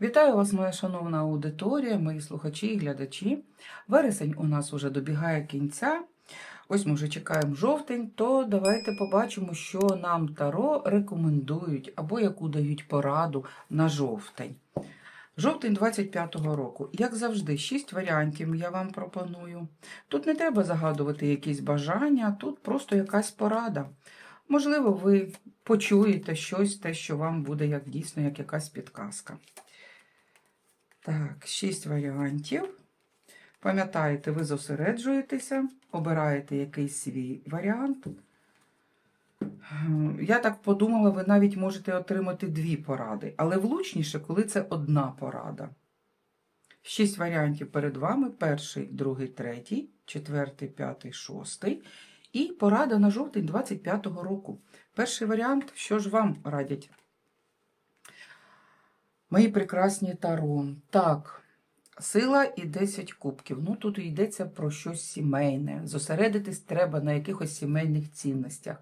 Вітаю вас, моя шановна аудиторія, мої слухачі і глядачі. Вересень у нас уже добігає кінця. Ось ми вже чекаємо жовтень, то давайте побачимо, що нам Таро рекомендують або яку дають пораду на жовтень. Жовтень 25-го року. Як завжди, шість варіантів я вам пропоную. Тут не треба загадувати якісь бажання, тут просто якась порада. Можливо, ви почуєте щось, те, що вам буде як дійсно як якась підказка. Так, шість варіантів. Пам'ятаєте, ви зосереджуєтеся, обираєте якийсь свій варіант. Я так подумала, ви навіть можете отримати дві поради, але влучніше, коли це одна порада. Шість варіантів перед вами: перший, другий, третій, четвертий, п'ятий, шостий. І порада на жовтень 25-го року. Перший варіант, що ж вам радять? Мої прекрасні таро. Так, сила і 10 кубків. Ну, тут йдеться про щось сімейне. Зосередитись треба на якихось сімейних цінностях.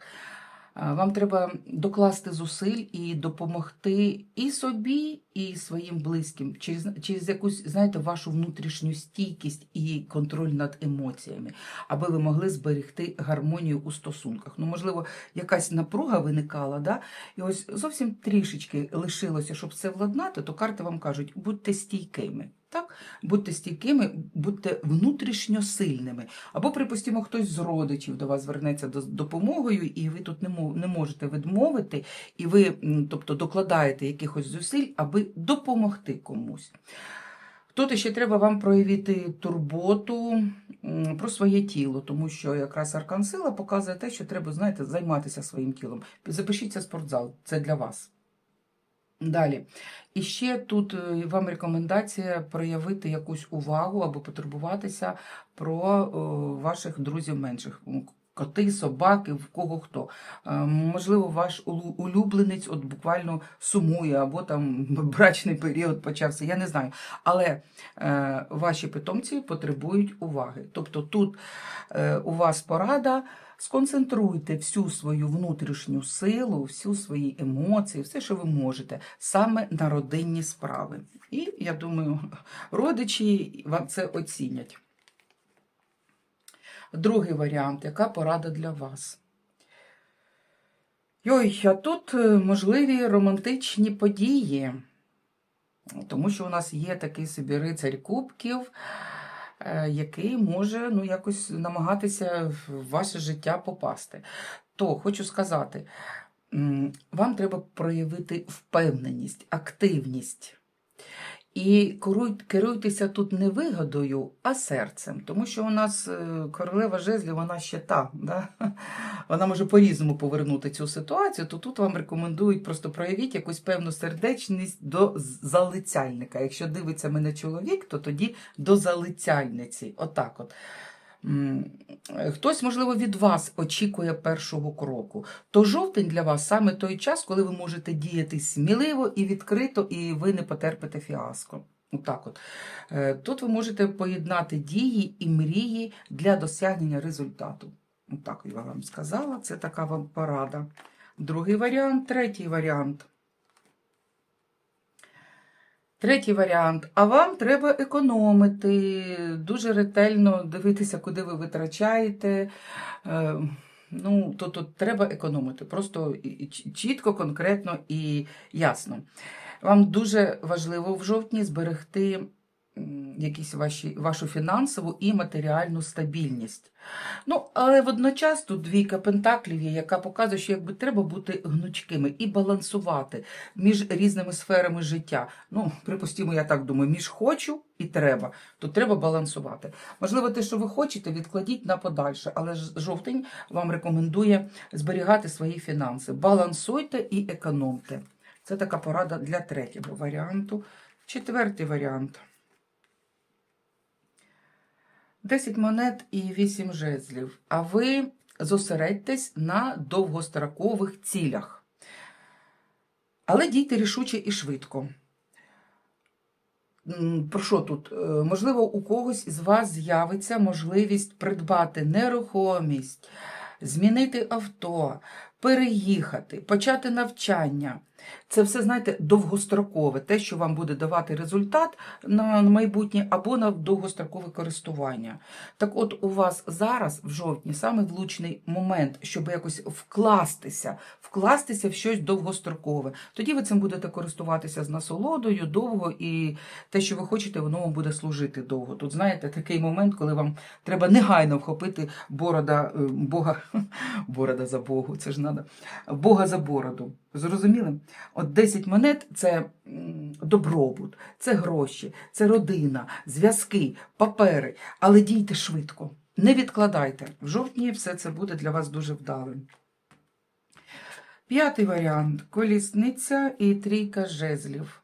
Вам треба докласти зусиль і допомогти і собі, і своїм близьким через, через якусь, знаєте, вашу внутрішню стійкість і контроль над емоціями, аби ви могли зберегти гармонію у стосунках. Ну, можливо, якась напруга виникала, да? і ось зовсім трішечки лишилося, щоб це владнати, то карти вам кажуть, будьте стійкими. Так? Будьте стійкими, будьте внутрішньо сильними. Або, припустимо, хтось з родичів до вас звернеться з допомогою, і ви тут не можете відмовити, і ви тобто, докладаєте якихось зусиль, аби допомогти комусь. Тут ще треба вам проявити турботу про своє тіло, тому що якраз аркан сила показує те, що треба, знаєте, займатися своїм тілом. Запишіться в спортзал, це для вас. Далі. І ще тут е, вам рекомендація проявити якусь увагу або потурбуватися про ваших друзів менших. Коти, собаки, в кого хто. Е, Можливо, ваш улю- улюбленець от буквально сумує, або там брачний період почався, я не знаю. Але е, ваші питомці потребують уваги. Тобто тут е, у вас порада сконцентруйте всю свою внутрішню силу, всю свої емоції, все, що ви можете, саме на родинні справи. І я думаю, родичі вам це оцінять. Другий варіант, яка порада для вас? Йой, а тут е, можливі романтичні події, тому що у нас є такий собі рицарь кубків, який може ну, якось намагатися в ваше життя попасти. То хочу сказати, вам треба проявити впевненість, активність. І керуй- керуйтеся тут не вигодою, а серцем. Тому що у нас е, королева жезлів, вона ще та, да? вона може по-різному повернути цю ситуацію, то тут вам рекомендують просто проявіть якусь певну сердечність до залицяльника. Якщо дивиться мене чоловік, то тоді до залицяльниці. Отак от. Хтось, можливо, від вас очікує першого кроку. То жовтень для вас саме той час, коли ви можете діяти сміливо і відкрито, і ви не потерпите фіаско. Отак от. Е, Тут ви можете поєднати дії і мрії для досягнення результату. Отак я вам сказала, це така вам порада. Другий варіант, третій варіант. Третій варіант. А вам треба економити, дуже ретельно дивитися, куди ви витрачаєте. Е, Ну, то тут треба економити. Просто чітко, конкретно і ясно. Вам дуже важливо в жовтні зберегти якісь ваші, вашу фінансову і матеріальну стабільність. Ну, але водночас тут двійка пентаклів є, яка показує, що якби треба бути гнучкими і балансувати між різними сферами життя. Ну, припустимо, я так думаю, між хочу і треба. Тут треба балансувати. Можливо, те, що ви хочете, відкладіть на подальше, але жовтень вам рекомендує зберігати свої фінанси. Балансуйте і економте. Це така порада для третього варіанту. Четвертий варіант. 10 монет і 8 жезлів. А ви зосередьтесь на довгострокових цілях. Але дійте рішуче і швидко. Про що тут? Е, Можливо, у когось із вас з'явиться можливість придбати нерухомість, змінити авто, переїхати, почати навчання. Це все, знаєте, довгострокове, те, що вам буде давати результат на майбутнє або на довгострокове користування. Так от у вас зараз, в жовтні, саме влучний момент, щоб якось вкластися, вкластися в щось довгострокове. Тоді ви цим будете користуватися з насолодою довго, і те, що ви хочете, воно вам буде служити довго. Тут, знаєте, такий момент, коли вам треба негайно вхопити борода, е, Бога, борода за Богу, це ж надо, Бога за бороду. Зрозуміли? От 10 монет це добробут, це гроші, це родина, зв'язки, папери. Але дійте швидко, не відкладайте. В жовтні все це буде для вас дуже вдалим. П'ятий варіант колісниця і трійка жезлів.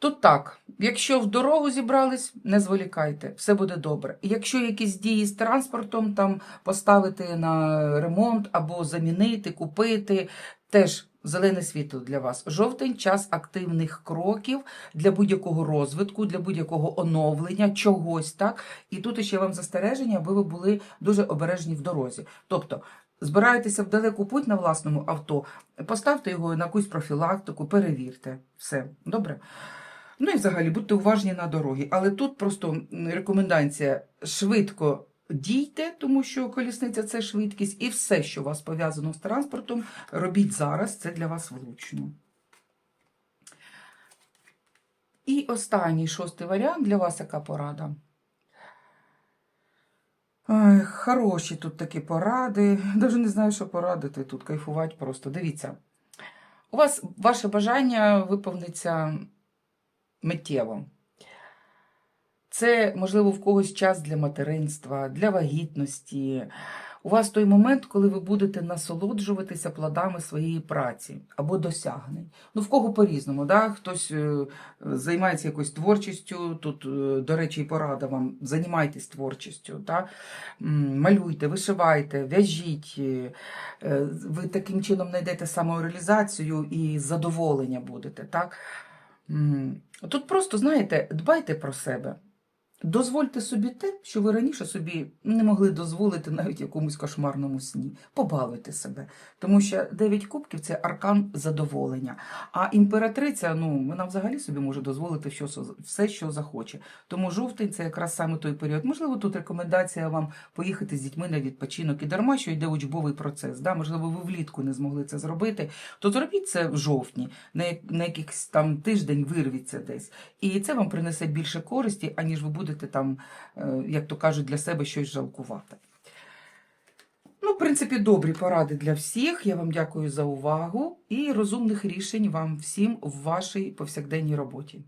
Тут так, якщо в дорогу зібрались, не зволікайте, все буде добре. Якщо якісь дії з транспортом там поставити на ремонт або замінити, купити, теж зелене світло для вас. Жовтень час активних кроків для будь-якого розвитку, для будь-якого оновлення, чогось так. І тут ще вам застереження, аби ви були дуже обережні в дорозі. Тобто. Збираєтеся в далеку путь на власному авто, поставте його на якусь профілактику, перевірте. Все, добре? Ну і взагалі будьте уважні на дорогі. Але тут просто рекомендація швидко дійте, тому що колісниця це швидкість, і все, що у вас пов'язано з транспортом, робіть зараз, це для вас влучно. І останній шостий варіант для вас яка порада? Ой, хороші тут такі поради. Даже не знаю, що порадити тут, кайфувати просто. Дивіться. У вас ваше бажання виповниться миттєво. Це, можливо, в когось час для материнства, для вагітності. У вас той момент, коли ви будете насолоджуватися плодами своєї праці або досягнень. Ну, в кого по-різному, да? хтось е, займається якоюсь творчістю. Тут, е, до речі, порада вам займайтесь творчістю. Да? Малюйте, вишивайте, в'яжіть. е, Ви таким чином знайдете самореалізацію і задоволення будете. Так? Тут просто, знаєте, дбайте про себе. Дозвольте собі те, що ви раніше собі не могли дозволити навіть якомусь кошмарному сні. Побалуйте себе. Тому що 9 кубків це аркан задоволення. А імператриця, ну, вона взагалі собі може дозволити що, все, що захоче. Тому жовтень це якраз саме той період. Можливо, тут рекомендація вам поїхати з дітьми на відпочинок і дарма, що йде учбовий процес. Да? Можливо, ви влітку не змогли це зробити, то зробіть це в жовтні, на якийсь там тиждень вирвіться десь. І це вам принесе більше користі, аніж ви будете там, е, як то кажуть, для себе щось жалкувати. Ну, в принципі, добрі поради для всіх. Я вам дякую за увагу і розумних рішень вам всім в вашій повсякденній роботі.